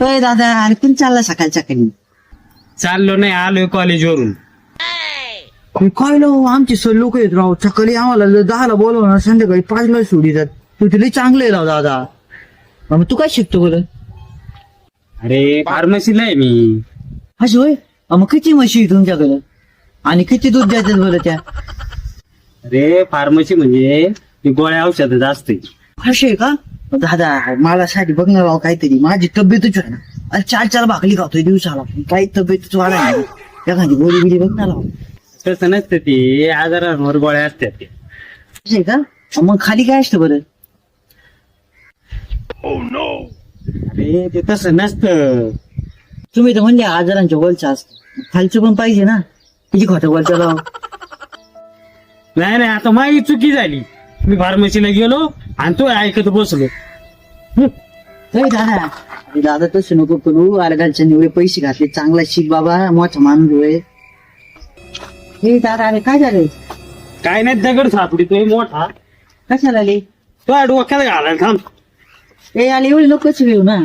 होय दादा पण चालला सकाळच्या काही चाललो नाही आलोय कॉलेजवरून काय लो आमचे सर लोक येत राव सकाळी आम्हाला जर दहाला बोलवणार संध्याकाळी पाचला सोडी जात. तू तुला चांगले राव दादा. मग तू काय शिकतो बरं? अरे फार्मसीला आहे मी. असं होय? मग किती म्हशी आहे तुमच्याकडे? आणि किती दूध द्यायचं बरं त्या? अरे फार्मसी म्हणजे ती गोळ्या औषधात असते असे का? दादा मला साठी बघणार राव काहीतरी. माझी तब्येतच आहे ना. अरे चार चार भाकरी खातोय दिवसाला. काही तब्येतच वाढाय एखादी गोळी बिडी बघणार राव तसं नसतं ते. आजारांवर गोळ्या असतात ते. का? मग खाली काय असतं बरं? अरे ते तसं नसतं. तुम्ही तर म्हणले आजारांच्या वलचा असतं. खालचं पण पाहिजे ना. किती खोटं वलचं राव. नाही नाही आता माझी चुकी झाली. मी फार्मसीला गेलो. आणि तो ऐकत बसलो. अरे दादा. अरे दादा तसं नको करू. अर्घाच्या निवडे पैसे घातले. चांगला शिक बाबा मोठा माणूस होय. हे दादा अरे काय झालं? काय नाही दगड सापडी मोठा. कशाला आले? तो डोक्यात घालायला थांब. ए आले एवढे लोक कसे घेऊ ना.